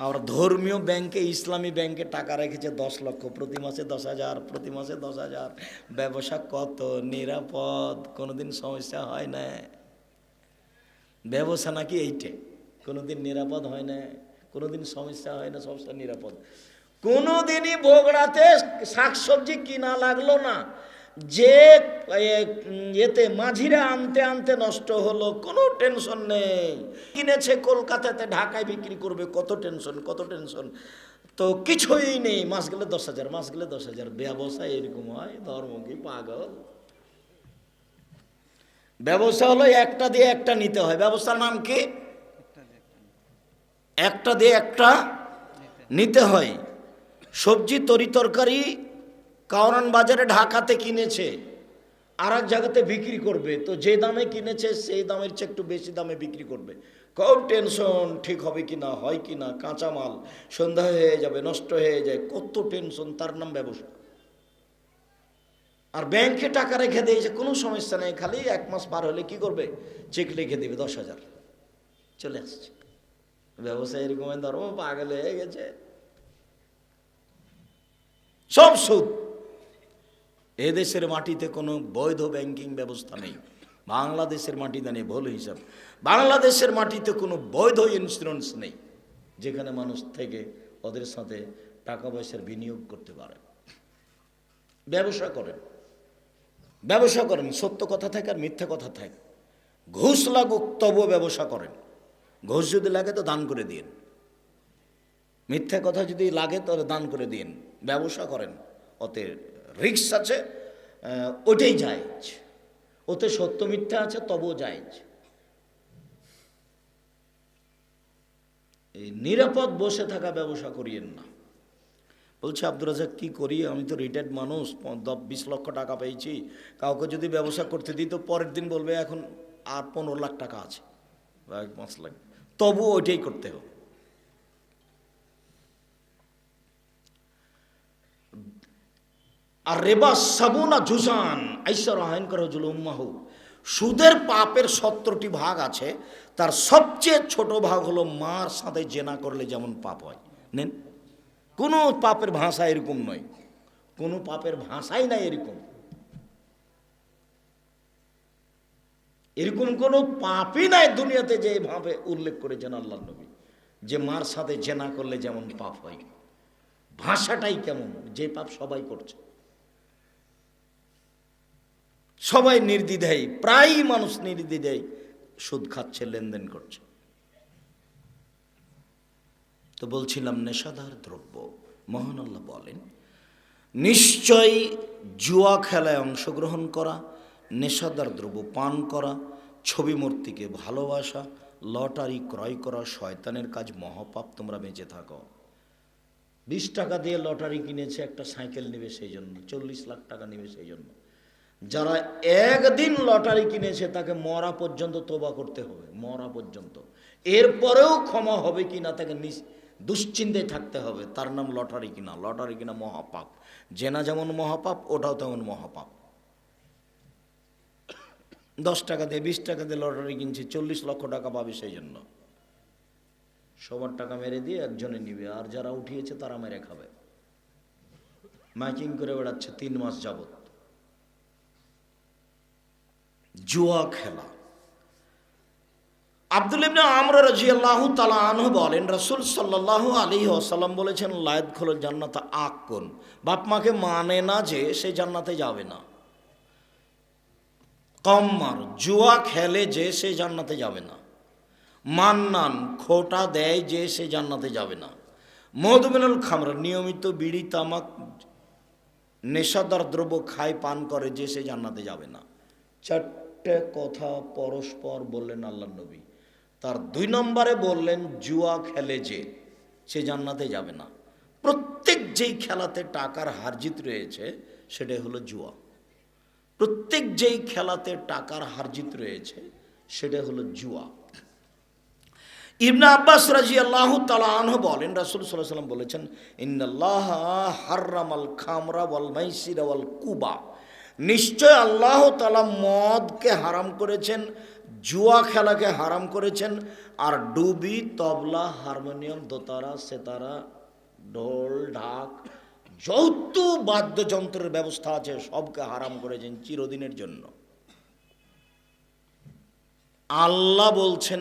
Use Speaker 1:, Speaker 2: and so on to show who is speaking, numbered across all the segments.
Speaker 1: আর ধর্মীয় ব্যাংকে, ইসলামী ব্যাংকে টাকা রেখেছে দশ লক্ষ, প্রতি মাসে দশ হাজার, প্রতি মাসে দশ হাজার। ব্যবসা কত? নিরাপদ, কোনোদিন সমস্যা হয় না। ব্যবসা নাকি এইটে, কোনোদিন নিরাপদ হয় না, কোনোদিন সমস্যা হয় না সমস্যা নিরাপদ। কোনোদিনই বগড়াতে শাকসবজি কিনা লাগল না। যে এতে মাঝিরা আনতে আনতে নষ্ট হলো, কোনো টেনশন নেই। কিনেছে কলকাতাতে, ঢাকায় বিক্রি করবে, কত টেনশন কত টেনশন। তো কিছুই নেই, মাস গেলে দশ হাজার, মাস গেলে দশ হাজার। ব্যবসা এরকম হয়, ধর্ম কি পাগল? ব্যবসা হলো একটা দিয়ে একটা নিতে হয়। ব্যবসার নাম কি? একটা দিয়ে একটা নিতে হয়। সবজি, তরি তরকারি কাওরান বাজারে ঢাকাতে কিনেছে আর এক জায়গাতে বিক্রি করবে, তো যে দামে কিনেছে, সেই দামের চেয়ে একটু বেশি দামে বিক্রি করবে। কম টেনশন ঠিক হবে কি না, হয় কি না কাঁচা মাল সন্ধ্যা হয়ে যাবে, নষ্ট হয়ে যায়, কত টেনশন, তার নাম ব্যবসা। আর ব্যাংকে টাকা রেখে দিয়েছে কোনো সমস্যা নেই, খালি এক মাস পার হলে কি করবে? চেক লিখে দেবে, দশ হাজার। চলে আসছে। ব্যবসা এরকম ধর্ম পাগল হয়ে গেছে। সব সুদ। এদেশের মাটিতে কোনো বৈধ ব্যাংকিং ব্যবস্থা নেই। বাংলাদেশের মাটিতে নেই, ভুল হিসাব। বাংলাদেশের মাটিতে কোনো বৈধ ইন্স্যুরেন্স নেই, যেখানে মানুষ থেকে ওদের সাথে টাকা পয়সার বিনিয়োগ করতে পারে। ব্যবসা করেন। ব্যবসা করেন, সত্য কথা থাকে আর মিথ্যা কথা থাকে। ঘুষ লাগুক, তবুও ব্যবসা করেন। ঘুষ যদি লাগে তো দান করে দিন মিথ্যা কথা যদি লাগে তাহলে দান করে দিন ব্যবসা করেন ওতে রিক্স আছে ওটাই জায়েজ ওতে সত্য মিথ্যা আছে, তবুও জায়েজ এই নিরাপদ বসে থাকা ব্যবসা করিয়েন না। বলছে, আব্দুর রাজাক কী করি? আমি তো রিটায়ার্ড মানুষ বিশ লক্ষ টাকা পেয়েছি। কাউকে যদি ব্যবসা করতে দিই, তো পরের দিন বলবে, এখন আর পনেরো লাখ টাকা আছে। পাঁচ লাখ তবু ওইটাই করতে হবে। আর রেবা সাবুনা জুজান, আইসা রাহায়ন করে জুলুম্মাহু সুদের পাপের সত্তরটি ভাগ আছে, তার সবচেয়ে ছোট ভাগ হলো মার সাথে জেনা করলে যেমন পাপ হয়। নেন, কোনো পাপের ভাষা এরকম নয়, কোনো পাপের ভাষাই নাই এরকম। এরকম কোনো পাপই নাই দুনিয়াতে যে ভাবে উল্লেখ করেছেন আল্লাহ নবী, যে মার সাথে জেনা করলে যেমন পাপ হয়। ভাষাটাই কেমন, যে পাপ সবাই করছে। সবাই নির্দ্বিধায়, প্রায়ই মানুষ নির্দ্বিধায়। সুদ খাচ্ছে, লেনদেন করছে। তো বলছিলাম, নেশাদার দ্রব্য, মহান আল্লাহ বলেন, নিশ্চয়ই জুয়া খেলায় অংশগ্রহণ করা, নেশাদার দ্রব্য পান করা, ছবি মূর্তিকে ভালোবাসা, লটারি ক্রয় করা, শয়তানের কাজ মহাপাপ, তোমরা বেঁচে থাকো। বিশ টাকা দিয়ে লটারি কিনেছে, একটা সাইকেল নেবে সেই জন্য, চল্লিশ লাখ টাকা নেবে সেই জন্য। যারা একদিন লটারি কিনেছে, তাকে মরা পর্যন্ত তোবা করতে হবে, মরা পর্যন্ত। এরপরেও ক্ষমা হবে কি না, তাকে দুশ্চিন্তায় থাকতে হবে। তার নাম লটারি কিনা। লটারি কিনা মহাপাপ। জেনা যেমন মহাপাপ, ওটাও তেমন মহাপাপ। দশ টাকা দিয়ে, বিশ টাকা দিয়ে লটারি কিনছে, চল্লিশ লক্ষ টাকা পাবে সেই জন্য। সবার টাকা মেরে দিয়ে একজনে নিবে, আর যারা উঠিয়েছে তারা মেরে খাবে। মাইকিং করে বেড়াচ্ছে, তিন মাস যাবত জুয়া খেলা। আব্দুল ইবনে আমর রাজিয়াল্লাহু তাআলা আনহু বলেন, রসুল সাল্লাল্লাহু আলাইহি ওয়াসাল্লাম বলেছেন, লায়াত খোল জান্নাত আক কোন বাপ মাকে মানে না যে সে জান্নাতে যাবে না। কম্মার জুয়া খেলে যে সে জান্নাতে যাবে না। মান্নান, খোটা দেয় যে সে জান্নাতে যাবে না। মধুমিনুল খামরা, নিয়মিত বিড়ি, তামাক, নেশাদার দ্রব্য খায়, পান করে যে সে জান্নাতে যাবে না। চারটে কথা পরস্পর বললেন আল্লাহ নবী। তার দুই নম্বরে বললেন, জুয়া খেলে যে, সে জান্নাতে যাবে না। প্রত্যেক যেই খেলাতে টাকার হারজিত রয়েছে, সেটাই হলো জুয়া। প্রত্যেক যেই খেলাতে টাকার হারজিত রয়েছে সেটা হলো জুয়া। ইবনা আব্বাস রাজি আল্লাহ তালাহ বলেন, রাসুল সাল্লাহ সাল্লাম বলেছেন, ইন্নাল্লাহ হার্রামাল খামরা ওয়াল মাইসিরা ওয়াল কুবা। নিশ্চয় আল্লাহ তালা মদকে হারাম করেছেন, জুয়া খেলাকে হারাম করেছেন, আর ডুবি, তবলা, হারমোনিয়াম, দোতারা, সেতারা, ঢোল, ঢাক, যৌথ বাদ্যযন্ত্রের ব্যবস্থা আছে, সবকে হারাম করেছেন চিরদিনের জন্য। আল্লাহ বলছেন,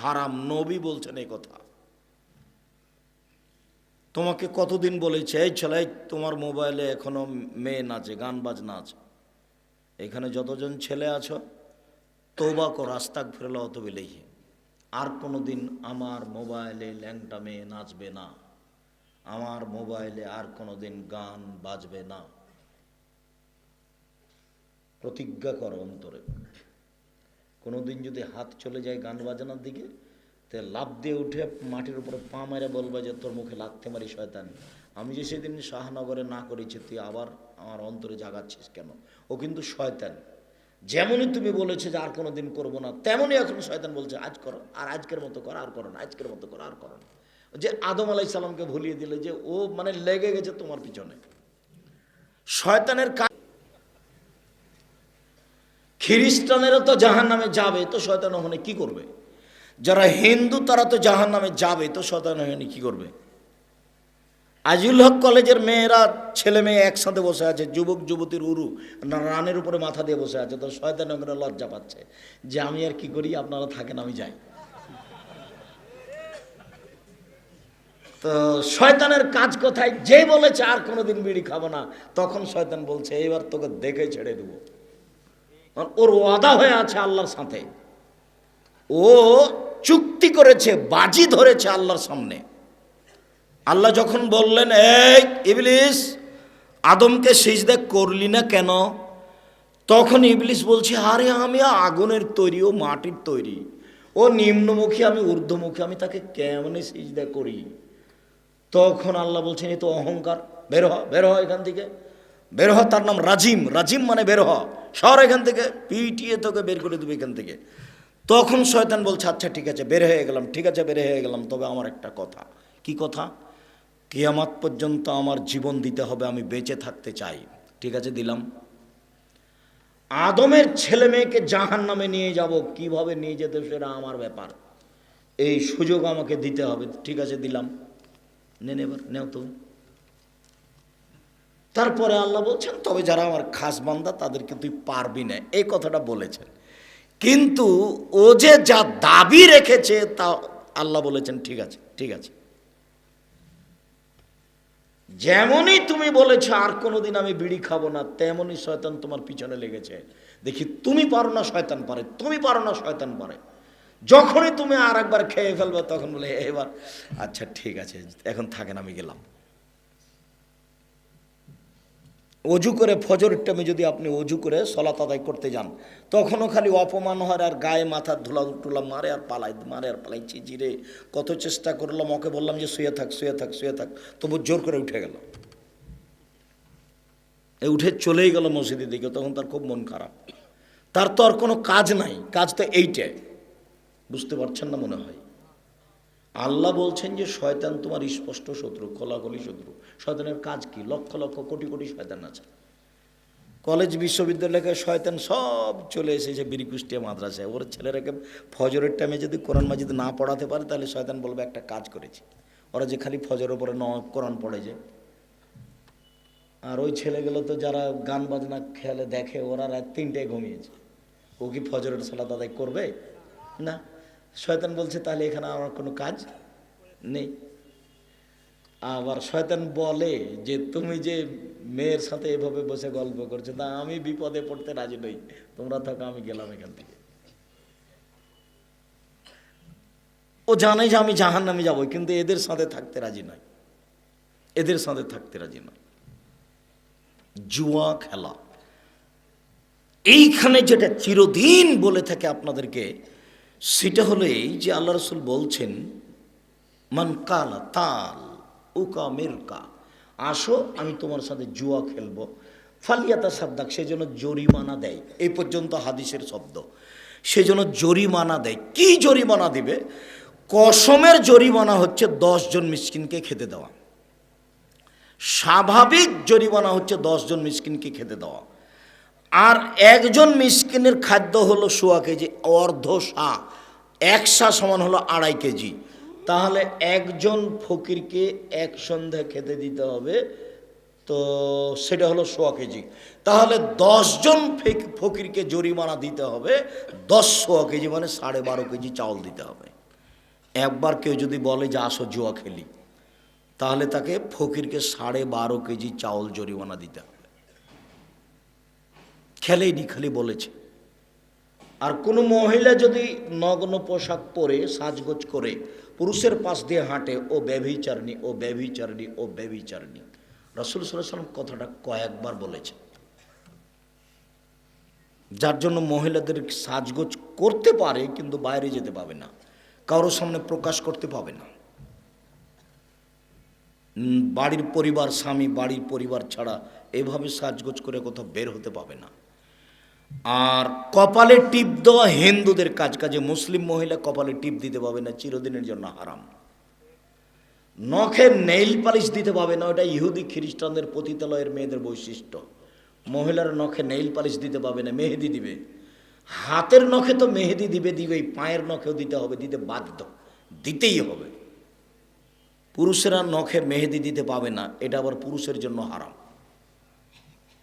Speaker 1: হারাম, নবী বলছেন এই কথা। তোমাকে কতদিন বলেছে, এই ছেলে তোমার মোবাইলে এখনও মেয়ে নাচে, গান বাজনা আছে। এখানে যতজন ছেলে আছো তোবা কর আস্তাক ফেরলা অত বিলেই আর কোনো দিন আমার মোবাইলে ল্যাংটা মেয়ে নাচবে না। আমার মোবাইলে আর কোনো দিন গান বাজবে না। প্রতিজ্ঞা করো অন্তরে। কোনোদিন যদি হাত চলে যায় গান বাজানোর দিকে তে লাভ দিয়ে উঠে মাটির উপরে পা মেরে বলবে যে, তোর মুখে লাগতে মারি, শয়তান। আমি যে সেদিন শাহনগরে না করেছি, তুই আবার আমার অন্তরে জাগাচ্ছিস কেন? ও কিন্তু শয়তান। যেমনই তুমি বলেছে যে, আর কোনো দিন করব না, তেমনই এখন শয়তান বলছে, আজ করো, আর আজকের মতো করো, আর করো না, আজকের মতো করো, আর করো না। যে আদম আলাই সালামকে ভুলিয়ে দিলে যে, ও মানে লেগে গেছে তোমার পিছনে। শয়তানের কাজ খ্রিস্টানেরও তো জাহান নামে যাবে, তো শয়তান ওখানে কি করবে? যারা হিন্দু, তারা তো জাহান নামে যাবে, তো ওখানে কি করবে? আজিউল হক কলেজের মেয়েরা, ছেলে মেয়ে একসাথে বসে আছে, যুবক, যুবতীর উরু রানের উপরে মাথা দিয়ে বসে আছে, তো শয়তান লজ্জা পাচ্ছে যে আমি আর কি করি, আপনারা থাকেন, আমি যাই। তো শয়তানের কাজ কোথায়? যে বলেছে, আর কোনোদিন বিড়ি খাব না। তখন শয়তান বলছে, এবার তোকে দেখে ছেড়ে দেবো। ওর ওয়াদা হয়ে আছে আল্লাহর সাথে। ও চুক্তি করেছে, বাজি ধরেছে আল্লাহর সামনে। আল্লাহ যখন বললেন, এই ইবলিস, আদমকে সিজদা করলি না কেন? তখন ইবলিস বলছে, আরে, আমি আগুনের তৈরি, ও মাটির তৈরি। ও নিম্নমুখী, আমি ঊর্ধ্বমুখী, আমি তাকে কেমনে সিজদা করি? তখন আল্লাহ বলছেন এই তো অহংকার। বের হ বের হ এখান থেকে। বের হ, তার নাম রাজিম। রাজিম মানে বের হ। সর এখান থেকে, পিটিয়ে তোকে বের করে দেবে এখান থেকে। তখন শয়তান বলছে আচ্ছা ঠিক আছে, বের হয়ে গেলাম, ঠিক আছে, বের হয়ে গেলাম, তবে আমার একটা কথা। কি কথা? কিয়ামাত পর্যন্ত আমার জীবন দিতে হবে, আমি বেঁচে থাকতে চাই। ঠিক আছে, দিলাম। আদমের ছেলে মেয়েকে জাহান নামে নিয়ে যাব, কীভাবে নিয়ে যেতে সেটা আমার ব্যাপার। এই সুযোগ আমাকে দিতে হবে, ঠিক আছে, দিলাম। নেন এবার, নেও তুমি তারপরে আল্লাহ বলছেন, তবে যারা আমার খাস বান্দা, তাদেরকে তুই পারবি না। এই কথাটা বলেছেন। কিন্তু ও যে যা দাবি রেখেছে তা আল্লাহ বলেছেন, ঠিক আছে ঠিক আছে। যেমনই তুমি বলেছ, আর কোনোদিন আমি বিড়ি খাব না, তেমনই শয়তান তোমার পিছনে লেগেছে। দেখি, তুমি পারো না, শয়তান পারে, তুমি পারো না, শয়তান পারে। যখনই তুমি আর একবার খেয়ে ফেলবে, তখন বলে, এবার আচ্ছা ঠিক আছে, এখন থাকেন, আমি গেলাম। অজু করে ফজরের টাইমে যদি আপনি অজু করে সলাত আদায় করতে যান, তখনও খালি অপমান হয় আর গায়ে মাথার ধুলা টুলা মারে আর পালাই মারে আর পালাই চিচিরে কত চেষ্টা করলাম, ওকে বললাম যে শুয়ে থাক শুয়ে থাক শুয়ে থাক, তবু জোর করে উঠে গেল। এ উঠে চলেই গেল মসজিদের দিকে, তখন তার খুব মন খারাপ। তার তো আর কোনো কাজ নাই, কাজ তো এইটাই। বুঝতে পারছেন না মনে হয়। আল্লাহ বলছেন যে শয়তান তোমার স্পষ্ট শত্রু, খোলাখলি শত্রু। শয়তানের কাজ কি? লক্ষ লক্ষ কোটি কোটি শয়তান আছে। কলেজ, বিশ্ববিদ্যালয়কে শয়তান সব চলে এসেছে, বীরকুষ্টিয়া মাদ্রাসায়। ওর ছেলেরাকে ফজরের টাইমে যদি কোরআন মাজিদ না পড়াতে পারে, তাহলে শয়তান বলবে, একটা কাজ করেছি। ওরা যে খালি ফজরের উপরে ন কোরআন পড়ে যে আর ওই ছেলেগুলো তো যারা গান বাজনা খেলে দেখে, ওরা রাত তিনটায় ঘুমিয়েছে। ও কি ফজরের সালাদ আদায় করবে? না। শয়তান বলছে, তাহলে এখানে আমার কোনো কাজ নেই। আবার শয়তান বলে যে, তুমি যে মেয়ের সাথে এভাবে বসে গল্প করছ, তা আমি বিপদে পড়তে রাজি নই। তোমরা থাকো, আমি গেলাম এখান থেকে। ও জানে যে আমি জাহান নামে যাব, কিন্তু এদের সাথে থাকতে রাজি নয়। এদের সাথে থাকতে রাজি নয়। জুয়া খেলা। এইখানে যেটা চিরদিন বলে থাকে আপনাদেরকে সেটা হলো এই যে আল্লাহ রসুল বলছেন, মান কালা তাল উকা মেরকা আসো, আমি তোমার সাথে জুয়া খেলব ফালিয়াতা সাদ্দাক সেজন্য জরিমানা দেয়। এই পর্যন্ত হাদিসের শব্দ। সে সেজন্য জরিমানা দেয়। কি জরিমানা দিবে? কসমের জরিমানা হচ্ছে জন মিসকিনকে খেতে দেওয়া। স্বাভাবিক জরিমানা হচ্ছে জন মিসকিনকে খেতে দেওয়া। আর একজন মিসকিনের খাদ্য হলো সোয়া কেজি, অর্ধ সা এক সা সমান হলো আড়াই কেজি। তাহলে একজন ফকিরকে এক সন্ধ্যা খেতে দিতে হবে, তো সেটা হলো সোয়া কেজি। তাহলে দশজন ফেক- ফকিরকে জরিমানা দিতে হবে, দশ সোয়া কেজি মানে সাড়ে বারো কেজি চাউল দিতে হবে। একবার কেউ যদি বলে যে আসো জুয়া খেলি, তাহলে তাকে ফকিরকে সাড়ে বারো কেজি চাউল জরিমানা দিতে হবে। খেলেইনি খালি বলেছে। আর কোনো মহিলা যদি নগ্ন পোশাক পরে সাজগোজ করে, পুরুষের পাশ দিয়ে হাঁটে, ও ব্যভিচারণী ও ব্যভিচারণী ও ব্যভিচারণী। রসুল সাল্লাম কথাটা কয়েকবার বলেছে। যার জন্য মহিলাদের সাজগোজ করতে পারে, কিন্তু বাইরে যেতে পাবে না। কারোর সামনে প্রকাশ করতে পাবে না। বাড়ির পরিবার, স্বামী, বাড়ির পরিবার ছাড়া এভাবে সাজগোজ করে কোথাও বের হতে পাবে না। আর কপালে টিপ দেওয়া হিন্দুদের কাজ কাজে মুসলিম মহিলা কপালে টিপ দিতে পাবে না, চিরদিনের জন্য হারাম। নখে নেইল পালিশ দিতে পাবে না, ওটা ইহুদি খ্রিস্টানদের পতিতালয়ের মেয়েদের বৈশিষ্ট্য। মহিলার নখে নেইল পালিশ দিতে পাবে না, মেহেদি দিবে। হাতের নখে তো মেহেদি দিবে দিবেই পায়ের নখেও দিতে হবে, দিতে বাধ্য, দিতেই হবে। পুরুষেরা নখে মেহেদি দিতে পাবে না, এটা আবার পুরুষের জন্য হারাম।